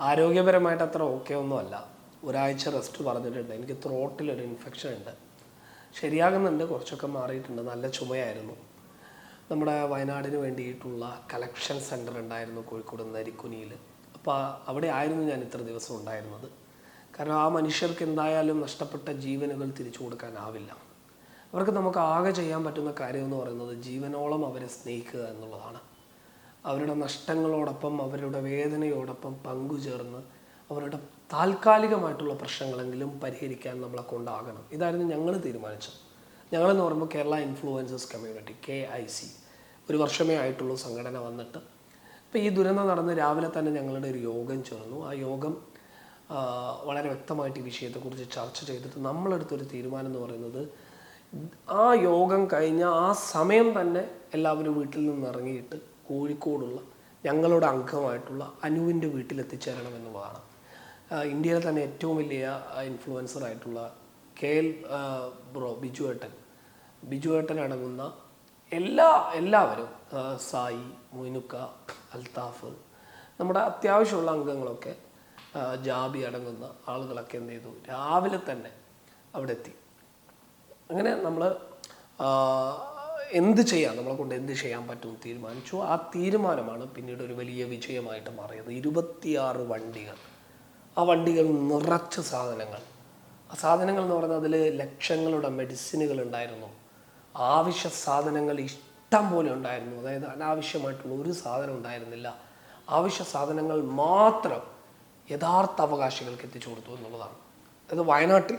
ആരോഗ്യപരമായിട്ട് അത്ര ഓക്കെ ഒന്നുമല്ല. ഒരാഴ്ച റെസ്റ്റ് പറഞ്ഞിട്ടുണ്ട്. എനിക്ക് ത്രോട്ടിലൊരു ഇൻഫെക്ഷൻ ഉണ്ട്. ശരിയാകുന്നുണ്ട്. കുറച്ചൊക്കെ മാറിയിട്ടുണ്ട്. നല്ല ചുമയായിരുന്നു. നമ്മുടെ വയനാടിന് വേണ്ടിയിട്ടുള്ള കളക്ഷൻ സെന്റർ ഉണ്ടായിരുന്നു കോഴിക്കോട് നരിക്കുനിയിൽ അപ്പോൾ അവിടെ ആയിരുന്നു ഞാൻ ഇത്ര ദിവസം ഉണ്ടായിരുന്നത്. കാരണം ആ മനുഷ്യർക്ക് എന്തായാലും നഷ്ടപ്പെട്ട ജീവനുകൾ തിരിച്ചു കൊടുക്കാനാവില്ല. അവർക്ക് നമുക്ക് ആകെ ചെയ്യാൻ പറ്റുന്ന കാര്യം എന്ന് പറയുന്നത് ജീവനോളം അവരെ സ്നേഹിക്കുക എന്നുള്ളതാണ്. അവരുടെ നഷ്ടങ്ങളോടൊപ്പം അവരുടെ വേദനയോടൊപ്പം പങ്കുചേർന്ന് അവരുടെ താൽക്കാലികമായിട്ടുള്ള പ്രശ്നങ്ങളെങ്കിലും പരിഹരിക്കാൻ നമ്മളെ കൊണ്ടാകണം ഇതായിരുന്നു ഞങ്ങൾ തീരുമാനിച്ചത്. ഞങ്ങളെന്ന് പറയുമ്പോൾ Kerala influencers community K I C. ഒരു വർഷമേ ആയിട്ടുള്ളൂ സംഘടന വന്നിട്ട്. ഇപ്പോൾ ഈ ദുരന്തം നടന്ന് രാവിലെ തന്നെ ഞങ്ങളുടെ ഒരു യോഗം ചേർന്നു. ആ യോഗം വളരെ വ്യക്തമായിട്ട് ഈ വിഷയത്തെക്കുറിച്ച് ചർച്ച ചെയ്തിട്ട് നമ്മളെടുത്തൊരു തീരുമാനം എന്ന് പറയുന്നത് ആ യോഗം കഴിഞ്ഞ ആ സമയം തന്നെ എല്ലാവരും വീട്ടിൽ നിന്ന് ഇറങ്ങിയിട്ട് കോഴിക്കോടുള്ള ഞങ്ങളുടെ അംഗമായിട്ടുള്ള അനുവിന്റെ വീട്ടിൽ എത്തിച്ചേരണം എന്നുള്ളതാണ് ഇന്ത്യയിലെ തന്നെ ഏറ്റവും വലിയ ഇൻഫ്ലുവൻസർ ആയിട്ടുള്ള കെ എൽ ബ്രോ ബിജു ഏട്ടൻ. ബിജു ഏട്ടൻ അടങ്ങുന്ന എല്ലാ എല്ലാവരും സായി മൊയ്നുക്ക അൽത്താഫ് നമ്മുടെ അത്യാവശ്യമുള്ള അംഗങ്ങളൊക്കെ ജാബി അടങ്ങുന്ന ആളുകളൊക്കെ എന്ത് ചെയ്തു? രാവിലെ തന്നെ അവിടെ എത്തി അങ്ങനെ നമ്മൾ എന്ത് ചെയ്യാം? നമ്മളെ കൊണ്ട് എന്ത് ചെയ്യാൻ പറ്റും തീരുമാനിച്ചു. ആ തീരുമാനമാണ് പിന്നീട് ഒരു വലിയ വിജയമായിട്ട് മാറിയത്. ഇരുപത്തിയാറ് വണ്ടികൾ. ആ വണ്ടികൾ നിറച്ച സാധനങ്ങൾ. ആ സാധനങ്ങൾ എന്ന് പറഞ്ഞാൽ അതിൽ ലക്ഷങ്ങളുടെ മെഡിസിനുകൾ ഉണ്ടായിരുന്നു. ആവശ്യ സാധനങ്ങൾ ഇഷ്ടം പോലെ ഉണ്ടായിരുന്നു. അതായത് അനാവശ്യമായിട്ടുള്ള ഒരു സാധനം ഉണ്ടായിരുന്നില്ല. ആവശ്യ സാധനങ്ങൾ മാത്രം യഥാർത്ഥ അവകാശികൾക്ക് എത്തിച്ചു കൊടുത്തു എന്നുള്ളതാണ്. അത് വയനാട്ടിൽ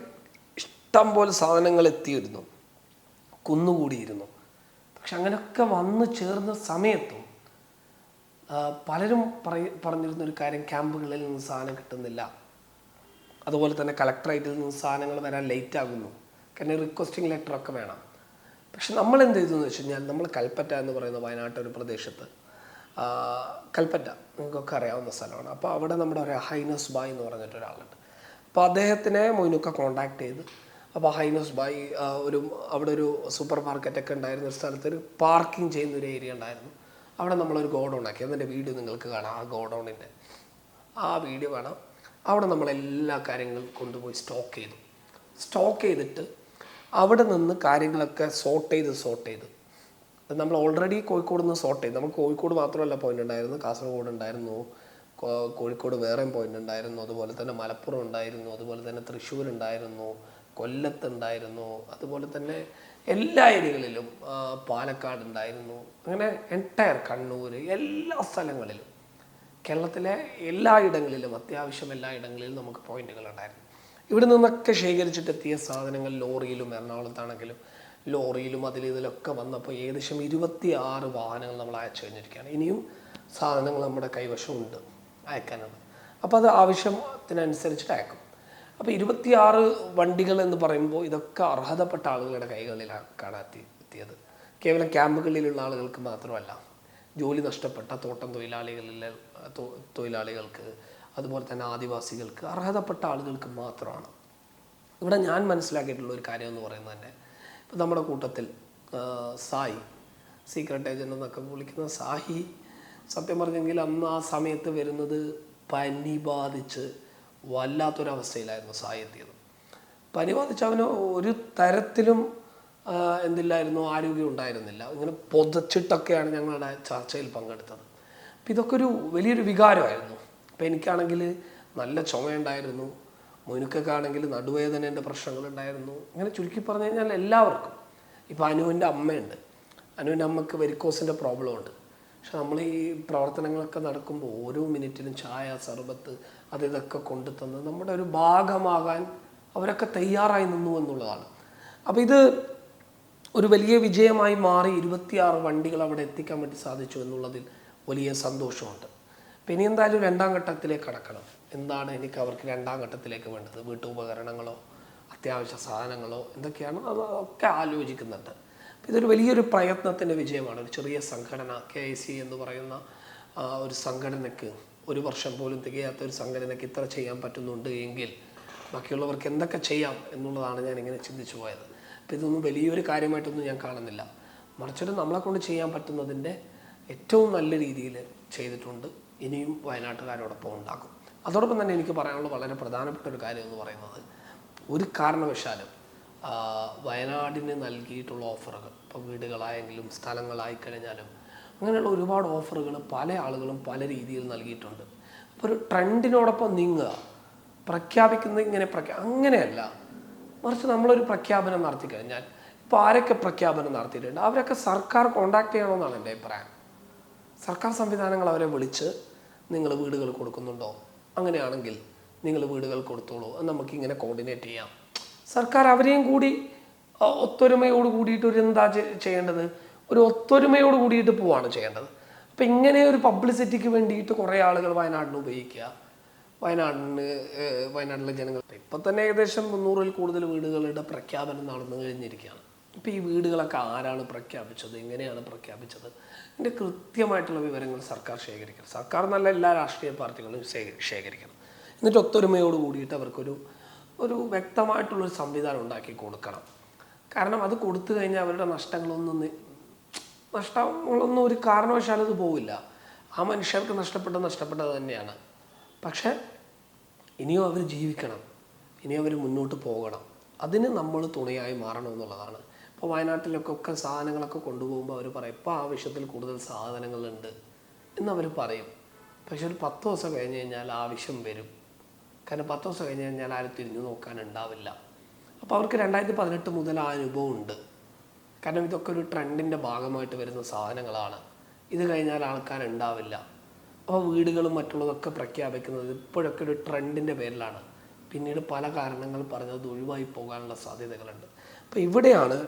ഇഷ്ടം പോലെ സാധനങ്ങൾ എത്തിയിരുന്നു. കുന്നുകൂടിയിരുന്നു. പക്ഷെ അങ്ങനെയൊക്കെ വന്നു ചേർന്ന സമയത്തും പലരും പറയ പറഞ്ഞിരുന്ന ഒരു കാര്യം ക്യാമ്പുകളിൽ നിന്ന് സാധനം കിട്ടുന്നില്ല. അതുപോലെ തന്നെ കളക്ടറേറ്റിൽ നിന്ന് സാധനങ്ങൾ വരാൻ ലേറ്റ് ആകുന്നു. കാരണം റിക്വസ്റ്റിംഗ് ലെറ്റർ ഒക്കെ വേണം. പക്ഷെ നമ്മൾ എന്ത് ചെയ്തു എന്ന് വെച്ച് കഴിഞ്ഞാൽ നമ്മൾ കൽപ്പറ്റ എന്ന് പറയുന്ന വയനാട്ട് ഒരു പ്രദേശത്ത് കൽപ്പറ്റ നിങ്ങൾക്കൊക്കെ അറിയാവുന്ന സ്ഥലമാണ്. അപ്പോൾ അവിടെ നമ്മുടെ ഒരു ഹൈനസ് ബായ് എന്ന് പറഞ്ഞിട്ടൊരാളുണ്ട് അപ്പോൾ അദ്ദേഹത്തിനെ മൊയ്നുക്ക കോണ്ടാക്ട് ചെയ്ത് അപ്പോൾ ഹൈനസ് ബൈ ഒരു അവിടെ ഒരു സൂപ്പർ മാർക്കറ്റൊക്കെ ഉണ്ടായിരുന്ന ഒരു സ്ഥലത്ത് ഒരു പാർക്കിംഗ് ചെയ്യുന്ന ഒരു ഏരിയ ഉണ്ടായിരുന്നു. അവിടെ നമ്മളൊരു ഗോഡൗൺ ആക്കി. അതിന്റെ വീഡിയോ നിങ്ങൾക്ക് കാണാം ആ ഗോഡൗണിന്റെ ആ വീഡിയോ കാണാം. അവിടെ നമ്മൾ എല്ലാ കാര്യങ്ങളും കൊണ്ടുപോയി സ്റ്റോക്ക് ചെയ്തു. സ്റ്റോക്ക് ചെയ്തിട്ട് അവിടെ നിന്ന് കാര്യങ്ങളൊക്കെ സോർട്ട് ചെയ്ത് സോർട്ട് ചെയ്ത്. നമ്മൾ ഓൾറെഡി കോഴിക്കോട് നിന്ന് സോർട്ട് ചെയ്തു. നമുക്ക് കോഴിക്കോട് മാത്രമല്ല പോയിന്റ് ഉണ്ടായിരുന്നു കാസർഗോഡ് ഉണ്ടായിരുന്നു. കോഴിക്കോട് വേറെയും പോയിന്റ് ഉണ്ടായിരുന്നു. അതുപോലെ തന്നെ മലപ്പുറം ഉണ്ടായിരുന്നു. അതുപോലെ തന്നെ തൃശ്ശൂർ ഉണ്ടായിരുന്നു കൊല്ലത്ത് ഉണ്ടായിരുന്നു അതുപോലെ തന്നെ എല്ലാ ഏരിയകളിലും പാലക്കാട് ഉണ്ടായിരുന്നു അങ്ങനെ എന്റയർ കണ്ണൂർ എല്ലാ സ്ഥലങ്ങളിലും. കേരളത്തിലെ എല്ലായിടങ്ങളിലും അത്യാവശ്യം എല്ലാ ഇടങ്ങളിലും നമുക്ക് പോയിന്റുകൾ ഉണ്ടായിരുന്നു ഇവിടെ നിന്നൊക്കെ ശേഖരിച്ചിട്ടെത്തിയ സാധനങ്ങൾ ലോറിയിലും എറണാകുളത്താണെങ്കിലും ലോറിയിലും അതിൽ ഇതിലൊക്കെ വന്നപ്പോൾ ഏകദേശം ഇരുപത്തി ആറ് വാഹനങ്ങൾ നമ്മൾ അയച്ചു കഴിഞ്ഞിരിക്കുകയാണ്. ഇനിയും സാധനങ്ങൾ നമ്മുടെ കൈവശമുണ്ട് അയക്കാനുണ്ട് അപ്പോൾ അത് ആവശ്യത്തിനനുസരിച്ചിട്ട് അയക്കും. അപ്പോൾ ഇരുപത്തിയാറ് വണ്ടികൾ എന്ന് പറയുമ്പോൾ ഇതൊക്കെ അർഹതപ്പെട്ട ആളുകളുടെ കൈകളിലാണ് കാണാത്തി എത്തിയത്. കേവലം ക്യാമ്പുകളിലുള്ള ആളുകൾക്ക് മാത്രമല്ല ജോലി നഷ്ടപ്പെട്ട തോട്ടം തൊഴിലാളികളിലെ തൊഴിലാളികൾക്ക് അതുപോലെ തന്നെ ആദിവാസികൾക്ക് അർഹതപ്പെട്ട ആളുകൾക്ക് മാത്രമാണ്. ഇവിടെ ഞാൻ മനസ്സിലാക്കിയിട്ടുള്ള ഒരു കാര്യം എന്ന് പറയുന്നത് തന്നെ ഇപ്പം നമ്മുടെ കൂട്ടത്തിൽ സായി സീക്രട്ട് ഏജന്റ് എന്നൊക്കെ വിളിക്കുന്ന സാഹി സത്യം പറഞ്ഞെങ്കിൽ അന്ന് ആ സമയത്ത് വരുന്നത് പനി ബാധിച്ച് വല്ലാത്തൊരവസ്ഥയിലായിരുന്നു സായി എത്തിയത്. പനി ബാധിച്ച് അവന് ഒരു തരത്തിലും എന്തില്ലായിരുന്നു ആരോഗ്യം ഉണ്ടായിരുന്നില്ല. ഇങ്ങനെ പൊതച്ചിട്ടൊക്കെയാണ് ഞങ്ങളുടെ ചർച്ചയിൽ പങ്കെടുത്തത്. അപ്പം ഇതൊക്കെ ഒരു വലിയൊരു വികാരമായിരുന്നു. അപ്പം എനിക്കാണെങ്കിൽ നല്ല ചുമയുണ്ടായിരുന്നു. മുനുക്കൊക്കെ ആണെങ്കിൽ നടുവേദനേന്റെ പ്രശ്നങ്ങളുണ്ടായിരുന്നു. ഇങ്ങനെ ചുരുക്കി പറഞ്ഞു കഴിഞ്ഞാൽ എല്ലാവർക്കും. ഇപ്പോൾ അനുവിന്റെ അമ്മയുണ്ട്. അനുവിന്റെ അമ്മയ്ക്ക് വെരിക്കോസിന്റെ പ്രോബ്ലം ഉണ്ട്. പക്ഷെ നമ്മൾ ഈ പ്രവർത്തനങ്ങളൊക്കെ നടക്കുമ്പോൾ ഓരോ മിനിറ്റിലും ചായ സർബത്ത് അത് ഇതൊക്കെ കൊണ്ടുതന്ന് നമ്മുടെ ഒരു ഭാഗമാകാൻ അവരൊക്കെ തയ്യാറായി നിന്നു എന്നുള്ളതാണ്. അപ്പോൾ ഇത് ഒരു വലിയ വിജയമായി മാറി ഇരുപത്തിയാറ് വണ്ടികൾ അവിടെ എത്തിക്കാൻ വേണ്ടി സാധിച്ചു എന്നുള്ളതിൽ വലിയ സന്തോഷമുണ്ട്. ഇനി എന്തായാലും രണ്ടാം ഘട്ടത്തിലേക്ക് കടക്കണം. എന്താണ് എനിക്ക് അവർക്ക് രണ്ടാം ഘട്ടത്തിലേക്ക് വേണ്ടത്? വീട്ടുപകരണങ്ങളോ അത്യാവശ്യ സാധനങ്ങളോ എന്തൊക്കെയാണ് അതൊക്കെ ആലോചിക്കുന്നുണ്ട്. ഇതൊരു വലിയൊരു പ്രയത്നത്തിന്റെ വിജയമാണ്. ഒരു ചെറിയ സംഘടന കെ ഐ സി എന്ന് പറയുന്ന ഒരു സംഘടനയ്ക്ക് ഒരു വർഷം പോലും തികയാത്ത ഒരു സംഘടനയ്ക്ക് ഇത്ര ചെയ്യാൻ പറ്റുന്നുണ്ട് എങ്കിൽ ബാക്കിയുള്ളവർക്ക് എന്തൊക്കെ ചെയ്യാം എന്നുള്ളതാണ് ഞാൻ ഇങ്ങനെ ചിന്തിച്ചു പോയത്. അപ്പോൾ ഇതൊന്നും വലിയൊരു കാര്യമായിട്ടൊന്നും ഞാൻ കാണുന്നില്ല. മറിച്ചൊരു നമ്മളെ കൊണ്ട് ചെയ്യാൻ പറ്റുന്നതിന്റെ ഏറ്റവും നല്ല രീതിയിൽ ചെയ്തിട്ടുണ്ട്. ഇനിയും വയനാട്ടുകാരോടൊപ്പം ഉണ്ടാക്കും അതോടൊപ്പം തന്നെ എനിക്ക് പറയാനുള്ള വളരെ പ്രധാനപ്പെട്ട ഒരു കാര്യം എന്ന് പറയുന്നത് ഒരു കാരണവശാലും വയനാടിന് നൽകിയിട്ടുള്ള ഓഫറുകൾ. ഇപ്പോൾ വീടുകളായെങ്കിലും സ്ഥലങ്ങളായി കഴിഞ്ഞാലും അങ്ങനെയുള്ള ഒരുപാട് ഓഫറുകൾ പല ആളുകളും പല രീതിയിൽ നൽകിയിട്ടുണ്ട്. അപ്പോൾ ഒരു ട്രെൻഡിനോടൊപ്പം നീങ്ങുക പ്രഖ്യാപിക്കുന്നത് ഇങ്ങനെ പ്രഖ്യാ അങ്ങനെയല്ല. മറിച്ച് നമ്മളൊരു പ്രഖ്യാപനം നടത്തി കഴിഞ്ഞാൽ ഇപ്പോൾ ആരൊക്കെ പ്രഖ്യാപനം നടത്തിയിട്ടുണ്ട്? അവരൊക്കെ സർക്കാർ കോണ്ടാക്ട് ചെയ്യണമെന്നാണ് എന്റെ അഭിപ്രായം. സർക്കാർ സംവിധാനങ്ങൾ അവരെ വിളിച്ച് നിങ്ങൾ വീടുകൾ കൊടുക്കുന്നുണ്ടോ? അങ്ങനെയാണെങ്കിൽ നിങ്ങൾ വീടുകൾ കൊടുത്തോളൂ. നമുക്കിങ്ങനെ കോർഡിനേറ്റ് ചെയ്യാം. സർക്കാർ അവരെയും കൂടി ഒത്തൊരുമയോട് കൂടിയിട്ട് ഒരു എന്താ ചെയ്യേണ്ടത്? ഒരു ഒത്തൊരുമയോട് കൂടിയിട്ട് പോവാണ് ചെയ്യേണ്ടത്. അപ്പം ഇങ്ങനെ ഒരു പബ്ലിസിറ്റിക്ക് വേണ്ടിയിട്ട് കുറേ ആളുകൾ വയനാടിന് ഉപയോഗിക്കുക. വയനാടിന് വയനാട്ടിലെ ജനങ്ങൾ. ഇപ്പം തന്നെ ഏകദേശം മുന്നൂറിൽ കൂടുതൽ വീടുകളുടെ പ്രഖ്യാപനം നടന്നു കഴിഞ്ഞിരിക്കുകയാണ്. ഇപ്പം ഈ വീടുകളൊക്കെ ആരാണ് പ്രഖ്യാപിച്ചത്? എങ്ങനെയാണ് പ്രഖ്യാപിച്ചത്? ഇതിന്റെ കൃത്യമായിട്ടുള്ള വിവരങ്ങൾ സർക്കാർ ശേഖരിക്കണം. സർക്കാർ നല്ല എല്ലാ രാഷ്ട്രീയ പാർട്ടികളും ശേഖരിക്കണം. എന്നിട്ട് ഒത്തൊരുമയോട് കൂടിയിട്ട് അവർക്കൊരു ഒരു വ്യക്തമായിട്ടുള്ളൊരു സംവിധാനം ഉണ്ടാക്കി കൊടുക്കണം. കാരണം അത് കൊടുത്തു കഴിഞ്ഞാൽ അവരുടെ നഷ്ടങ്ങളൊന്നും നഷ്ടങ്ങളൊന്നും ഒരു കാരണവശാലും അത് പോവില്ല. ആ മനുഷ്യർക്ക് നഷ്ടപ്പെട്ട നഷ്ടപ്പെട്ടത് തന്നെയാണ്. പക്ഷേ ഇനിയും അവർ ജീവിക്കണം. ഇനിയും അവർ മുന്നോട്ട് പോകണം. അതിന് നമ്മൾ തുണയായി മാറണം എന്നുള്ളതാണ്. ഇപ്പോൾ വയനാട്ടിലൊക്കെ ഒക്കെ സാധനങ്ങളൊക്കെ കൊണ്ടുപോകുമ്പോൾ അവർ പറയും ഇപ്പോൾ ആവശ്യത്തിൽ കൂടുതൽ സാധനങ്ങളുണ്ട് എന്നവർ പറയും. പക്ഷെ ഒരു പത്ത് ദിവസം കഴിഞ്ഞ് കഴിഞ്ഞാൽ ആവശ്യം വരും. കാരണം പത്ത് ദിവസം കഴിഞ്ഞ് കഴിഞ്ഞാൽ ആരും തിരിഞ്ഞു നോക്കാൻ ഉണ്ടാവില്ല അപ്പോൾ അവർക്ക് രണ്ടായിരത്തി പതിനെട്ട് മുതൽ ആ അനുഭവം ഉണ്ട്. കാരണം ഇതൊക്കെ ഒരു ട്രെൻഡിന്റെ ഭാഗമായിട്ട് വരുന്ന സാധനങ്ങളാണ്. ഇത് കഴിഞ്ഞാൽ ആൾക്കാരുണ്ടാവില്ല. അപ്പോൾ വീടുകളും മറ്റുള്ളതൊക്കെ പ്രഖ്യാപിക്കുന്നത് ഇപ്പോഴൊക്കെ ഒരു ട്രെൻഡിന്റെ പേരിലാണ്. പിന്നീട് പല കാരണങ്ങൾ പറഞ്ഞത് ഒഴിവായി പോകാനുള്ള സാധ്യതകളുണ്ട്. അപ്പോൾ ഇവിടെയാണ്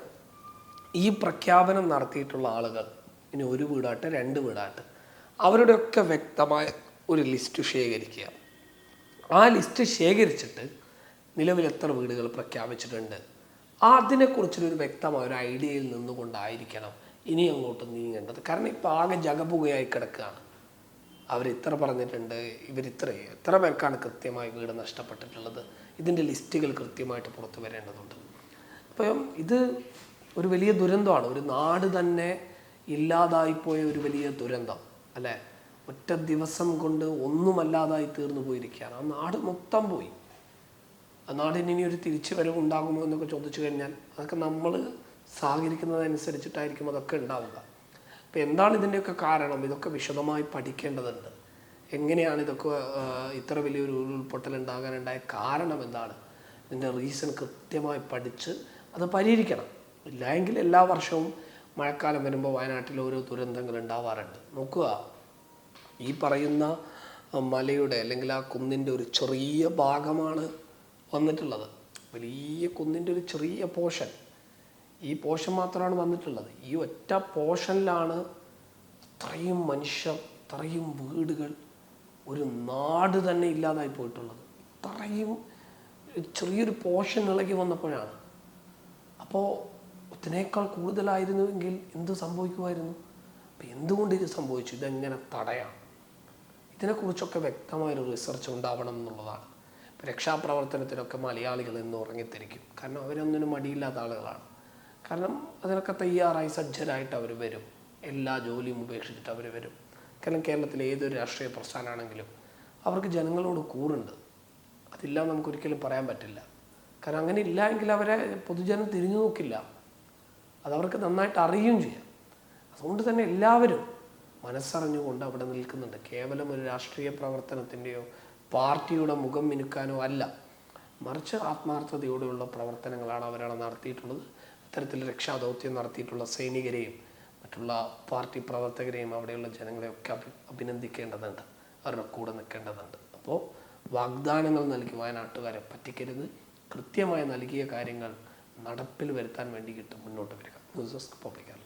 ഈ പ്രഖ്യാപനം നടത്തിയിട്ടുള്ള ആളുകൾ ഇനി ഒരു വീടാട്ട് രണ്ട് വീടാട്ട് അവരുടെയൊക്കെ വ്യക്തമായ ഒരു ലിസ്റ്റ് ശേഖരിക്കുക. ആ ലിസ്റ്റ് ശേഖരിച്ചിട്ട് നിലവിൽ എത്ര വീടുകൾ പ്രഖ്യാപിച്ചിട്ടുണ്ട്? അതിനെക്കുറിച്ചൊരു വ്യക്തമായ ഒരു ഐഡിയയിൽ നിന്നുകൊണ്ടായിരിക്കണം ഇനി അങ്ങോട്ട് നീങ്ങേണ്ടത്. കാരണം ഇപ്പോൾ ആകെ ജഗപുകയായി കിടക്കുകയാണ്. അവർ ഇത്ര പറഞ്ഞിട്ടുണ്ട് ഇവരിത്ര എത്ര പേർക്കാണ് കൃത്യമായി വീട് നഷ്ടപ്പെട്ടിട്ടുള്ളത്. ഇതിന്റെ ലിസ്റ്റുകൾ കൃത്യമായിട്ട് പുറത്തു വരേണ്ടതുണ്ട്. അപ്പം ഇത് ഒരു വലിയ ദുരന്തമാണ്. ഒരു നാട് തന്നെ ഇല്ലാതായിപ്പോയ ഒരു വലിയ ദുരന്തം അല്ലേ? ഒറ്റ ദിവസം കൊണ്ട് ഒന്നുമല്ലാതായി തീർന്നു പോയിരിക്കുകയാണ്. ആ നാട് മൊത്തം പോയി. ആ നാടിന് ഇനി ഒരു തിരിച്ചു വരവ് ഉണ്ടാകുമോ എന്നൊക്കെ ചോദിച്ചു കഴിഞ്ഞാൽ അതൊക്കെ നമ്മൾ സഹകരിക്കുന്നതനുസരിച്ചിട്ടായിരിക്കും അതൊക്കെ ഉണ്ടാവുക. അപ്പം എന്താണ് ഇതിന്റെയൊക്കെ കാരണം? ഇതൊക്കെ വിശദമായി പഠിക്കേണ്ടതുണ്ട്. എങ്ങനെയാണ് ഇതൊക്കെ ഇത്ര വലിയൊരു ഉരുൾപൊട്ടൽ ഉണ്ടാകാനുണ്ടായ കാരണം എന്താണ്? ഇതിന്റെ റീസൺ കൃത്യമായി പഠിച്ച് അത് പരിഹരിക്കണം. ഇല്ലെങ്കിൽ എല്ലാ വർഷവും മഴക്കാലം വരുമ്പോൾ വയനാട്ടിൽ ഓരോ ദുരന്തങ്ങൾ ഉണ്ടാവാറുണ്ട്. നോക്കുക. ഈ പറയുന്ന മലയുടെ അല്ലെങ്കിൽ ആ കുന്നിന്റെ ഒരു ചെറിയ ഭാഗമാണ് വന്നിട്ടുള്ളത്. വലിയ കുന്നിന്റെ ഒരു ചെറിയ പോഷൻ. ഈ പോഷൻ മാത്രമാണ് വന്നിട്ടുള്ളത്. ഈ ഒറ്റ പോഷനിലാണ് ഇത്രയും മനുഷ്യർ ഇത്രയും വീടുകൾ ഒരു നാട് തന്നെ ഇല്ലാതായി പോയിട്ടുള്ളത്. ഇത്രയും ചെറിയൊരു പോഷൻ ഇളകി വന്നപ്പോഴാണ്. അപ്പോൾ ഇതിനേക്കാൾ കൂടുതലായിരുന്നുവെങ്കിൽ എന്ത് സംഭവിക്കുമായിരുന്നു? അപ്പം എന്തുകൊണ്ട് ഇത് സംഭവിച്ചു? ഇതെങ്ങനെ തടയാം? ഇതിനെക്കുറിച്ചൊക്കെ വ്യക്തമായൊരു റിസർച്ച് ഉണ്ടാവണം എന്നുള്ളതാണ്. രക്ഷാപ്രവർത്തനത്തിനൊക്കെ മലയാളികൾ ഇന്ന് ഉറങ്ങിത്തിരിക്കും. കാരണം അവരൊന്നിനും മടിയില്ലാത്ത ആളുകളാണ്. കാരണം അതിനൊക്കെ തയ്യാറായി സജ്ജരായിട്ട് അവർ വരും. എല്ലാ ജോലിയും ഉപേക്ഷിച്ചിട്ട് അവർ വരും. കാരണം കേരളത്തിലെ ഏതൊരു രാഷ്ട്രീയ പ്രസ്ഥാനമാണെങ്കിലും അവർക്ക് ജനങ്ങളോട് കൂറുണ്ട്. അതില്ല നമുക്കൊരിക്കലും പറയാൻ പറ്റില്ല. കാരണം അങ്ങനെ ഇല്ല എങ്കിൽ അവരെ പൊതുജനം തിരിഞ്ഞു നോക്കില്ല. അതവർക്ക് നന്നായിട്ട് അറിയുകയും ചെയ്യാം. അതുകൊണ്ട് തന്നെ എല്ലാവരും മനസ്സറിഞ്ഞുകൊണ്ട് അവിടെ നിൽക്കുന്നുണ്ട്. കേവലം ഒരു രാഷ്ട്രീയ പ്രവർത്തനത്തിന്റെയോ പാർട്ടിയുടെ മുഖം മിനുക്കാനോ അല്ല. മറിച്ച് ആത്മാർത്ഥതയോടെയുള്ള പ്രവർത്തനങ്ങളാണ് അവരവിടെ നടത്തിയിട്ടുള്ളത്. അത്തരത്തിൽ രക്ഷാദൗത്യം നടത്തിയിട്ടുള്ള സൈനികരെയും മറ്റുള്ള പാർട്ടി പ്രവർത്തകരെയും അവിടെയുള്ള ജനങ്ങളെയൊക്കെ അഭി അഭിനന്ദിക്കേണ്ടതുണ്ട്. അവരുടെ കൂടെ നിൽക്കേണ്ടതുണ്ട്. അപ്പോൾ വാഗ്ദാനങ്ങൾ നൽകി വയനാട്ടുകാരെ പറ്റിക്കരുത്. കൃത്യമായി നൽകിയ കാര്യങ്ങൾ നടപ്പിൽ വരുത്താൻ വേണ്ടിയിട്ട് മുന്നോട്ട് വരിക. News desk public